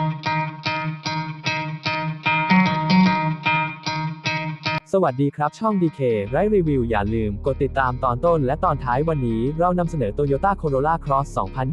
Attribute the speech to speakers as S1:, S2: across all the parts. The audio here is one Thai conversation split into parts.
S1: Thank you. สวัสดีครับช่อง DK ไรรีวิวอย่าลืม กดติดตามตอนต้นและตอนท้ายวันนี้ เรานำเสนอ Toyota Corolla Cross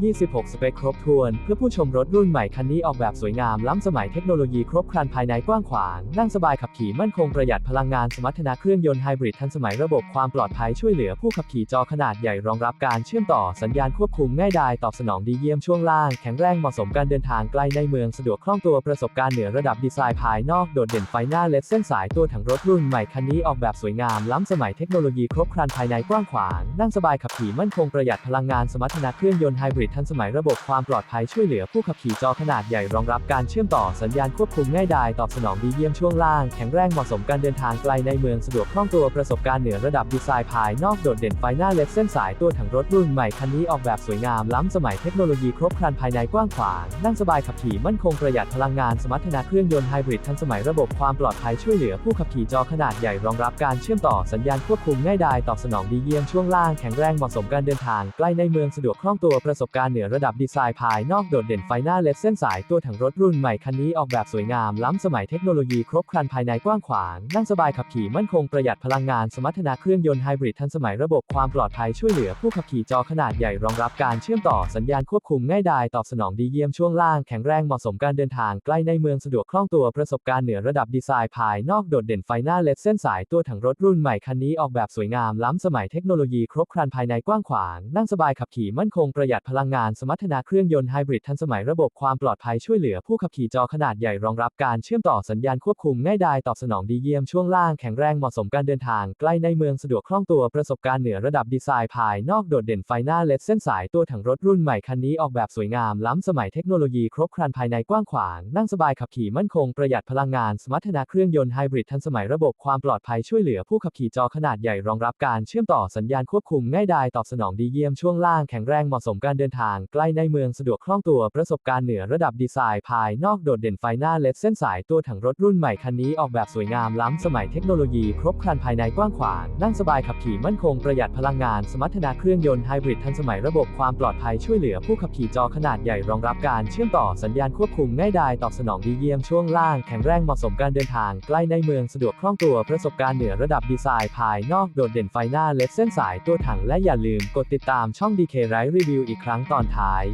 S1: 2026 สเปคครบถ้วน เพื่อผู้ชมรถรุ่นใหม่คันนี้ออกแบบสวยงามล้ำสมัยเทคโนโลยีครบครันภายในกว้างขวาง นั่งสบายขับขี่มั่นคงประหยัดพลังงานสมรรถนะเครื่องยนต์ไฮบริดทันสมัยระบบความปลอดภัยช่วยเหลือผู้ขับขี่จอขนาดใหญ่รองรับการเชื่อมต่อสัญญาณควบคุมง่ายดายตอบสนองดีเยี่ยมช่วงล่างแข็งแรงเหมาะสมการเดินทางไกลในเมืองสะดวกคล่องตัวประสบการณ์เหนือระดับดีไซน์ภายนอกโดดเด่นไฟหน้าเลดเส้นสายตัวถังรถรุ่นใหม่คันนี้ออกแบบสวยงามล้ำสมัยเทคโนโลยีครบครันภายในกว้างขวาง นั่งสบายขับขี่มั่นคงประหยัดพลังงานสมรรถนะเครื่องยนต์ไฮบริดทันสมัยระบบความปลอดภัยช่วยเหลือผู้ขับขี่จอขนาดใหญ่รองรับการเชื่อมต่อสัญญาณควบคุมง่ายดายตอบสนองดีเยี่ยมช่วงล่างแข็งแรงเหมาะสมการเดินทางไกลในเมืองสะดวกคล่องตัวประสบการณ์เหนือระดับดีไซน์ภายนอกโดดเด่นไฟหน้าเลดเส้นสายตัวถังรถรุ่นใหม่คันนี้ออกแบบสวยงามล้ำสมัยเทคโนโลยีครบครันภายในกว้างขวางนั่งสบายขับขี่มั่นคงประหยัดพลังงานสมรรถนะเครื่องยนต์ไฮบริดทันสมัยระบบความปลอดภัยช่วยเหลือผู้ขับขี่จอขนาดใหญ่รองรับการเชื่อมต่อสัญญาณควบคุมง่ายดายตอบสนองดีเยี่ยมช่วงล่างแข็งแรงเหมาะสมการเดินทาง ใกล้ในเมืองสะดวกคล่องตัวประสบการณ์เหนือระดับดีไซน์ภายนอกโดดเด่นไฟหน้าเลดเส้นสายตัวถังรถรุ่นใหม่คันนี้ออกแบบสวยงาม ล้ำสมัยเทคโนโลยีครบครันภายในกว้างขวาง นั่งสบายขับขี่มั่นคงประหยัดพลังงานสมรรถนะเครื่องยนต์ไฮบริดทันสมัยระบบความปลอดภัยช่วยเหลือผู้ขับขี่จอขนาดใหญ่รองรับการเชื่อมต่อสัญญาณควบคุมง่ายดายตอบสนองดีเยี่ยมช่วงล่างแข็งแรงเหมาะสมการเดินทางใกล้ในเมืองสะดวกคล่องตัวประสบการณ์เหนือระดับดีไซน์ภายนอกโดดเด่นไฟหน้าเลดเส้นสายตัวถังรถรุ่นใหม่คันนี้ออกแบบสวยงามล้ำสมัยเทคโนโลยีครบครันภายในกว้างขวาง นั่งสบายขับขี่มั่นคงประหยัดพลังงานสมรรถนะเครื่องยนต์ไฮบริดทันสมัยระบบความปลอดภัยช่วยเหลือผู้ขับขี่จอขนาดใหญ่รองรับการเชื่อมต่อสัญญาณควบคุมง่ายดายตอบสนองดีเยี่ยมช่วงล่างแข็งแรงเหมาะสมการเดินทางใกล้ในเมืองสะดวกคล่องตัวประสบการณ์เหนือระดับดีไซน์ภายนอกโดดเด่นไฟหน้าเลดเส้นสายตัวถังรถรุ่นใหม่คันนี้ออกแบบสวยงามล้ำสมัยเทคโนโลยีครบครันภายในกว้างขวาง นั่งสบายขับขี่มั่นคงประหยัดพลังงานสมรรถนะเครื่องยนต์ไฮบริดทันสมัยระบบความปลอดภัยช่วยเหลือผู้ขับขี่จอขนาดใหญ่รองรับการเชื่อมต่อสัญญาณควบคุมง่ายดายตอบสนองดีเยี่ยมช่วงล่างแข็งแรงเหมาะสมการเดินทางใกล้ในเมืองสะดวกคล่องตัวประสบการณ์เหนือระดับดีไซน์ภายนอกโดดเด่นไฟหน้าเลดเส้นสายตัวถังรถรุ่นใหม่คันนี้ออกแบบสวยงามล้ำสมัยเทคโนโลยีครบครันภายในกว้างขวางนั่งสบายขับขี่มั่นคงประหยัดพลังงานสมรรถนะเครื่องยนต์ไฮบริดทันสมัยระบบความปลอดภัยช่วยเหลือผู้ขับขี่จอขนาดใหญ่รองรับการเชื่อมต่อสัญญาณควบคุมง่ายดายตอบสนองดีเยี่ยมช่วงล่างแข็งแรงเหมาะสมการเดินทางใกล้ในเมืองสะดวกคล่องตัวประสบการณ์เหนือระดับดีไซน์ภายนอกโดดเด่นไฟหน้าเลดเส้นสายตัวถังและอย่าลืมกดติดตามช่อง DK Ride Review อีกครั้งตอนท้าย